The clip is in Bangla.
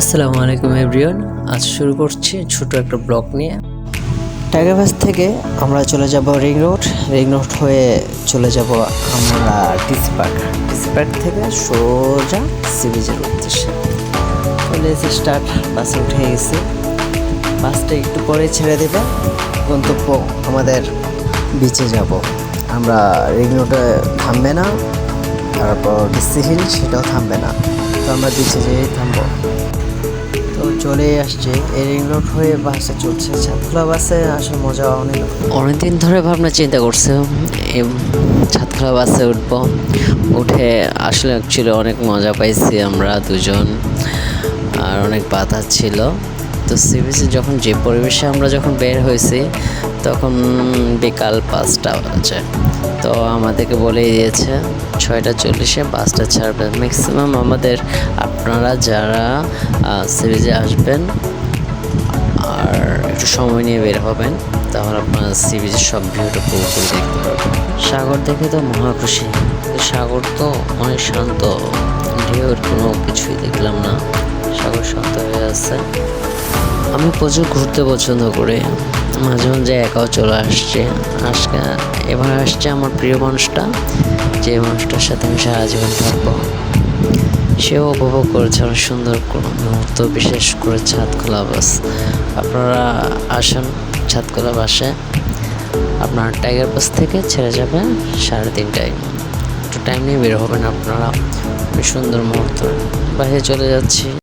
আসসালামু আলাইকুম, এভরিওয়ান। আজ শুরু করছি ছোট একটা ব্লগ নিয়ে। টাইগার বাস থেকে আমরা চলে যাব রিং রোড। রিং রোড হয়ে চলে যাব আমরা ডিসি পার্ক। ডিসি পার্ক থেকে সোজা সি উদ্দেশ্যে। চলে এসে স্টার্ট, বাসে উঠে গেছি। বাসটা একটু পরে ছেড়ে দেবে। গন্তব্য আমাদের বিচে যাব। আমরা রিং রোডে থামবে না। তারপর ডিসি হিল সেটাও থামবে না। তো আমরা বিচে যেয়েই থামবো। চলে আসছে। এই রিং রোড হয়ে বাসে চলছে। ছাদখোলা বাসে আসলে মজা অনেক। অনেকদিন ধরে ভাবনা, চিন্তা করছে, এই ছাদখোলা বাসে উঠবো। উঠে আসলে ছিল অনেক মজা পাইছি আমরা দুজন, আর অনেক বাধা ছিল। তো সিবিসি যখন যে পরিবেশে আমরা যখন বের হয়েছি, তখন বিকাল পাঁচটা বাজে। তো আমাদেরকে বলে দিয়েছে, ছয়টা চল্লিশে বাসটা ছাড়বে। ম্যাক্সিমাম আমাদের আপনারা যারা সিরিজে আসবেন আর একটু সময় নিয়ে বের হবেন, তাহলে আপনারা সি বিচের সব ভিউটা পুরোপুরি দেখতে পারবেন। সাগর দেখে তো মহা খুশি। সাগর তো অনেক শান্ত। ঢেউর কোনো কিছুই দেখলাম না। সাগর শান্ত হয়ে আছে। আমি প্রচুর ঘুরতে পছন্দ করি। মাঝে মাঝে একাও চলে আসছে। আজকে এবার আসছে আমার প্রিয় মানুষটা, যে মানুষটার সাথে আমি সারা জীবন থাকব। সেও উপভোগ করেছে অনেক সুন্দর কোনো মুহূর্ত, বিশেষ করে ছাদখোলা বাস আপনারা আসেন ছাদখোলা বাসে আপনার টাইগার বাস থেকে ছেড়ে যাবে সাড়ে তিনটায়। একটু টাইম নিয়ে বের হবেন আপনারা। সুন্দর মুহূর্ত। বাইরে চলে যাচ্ছি।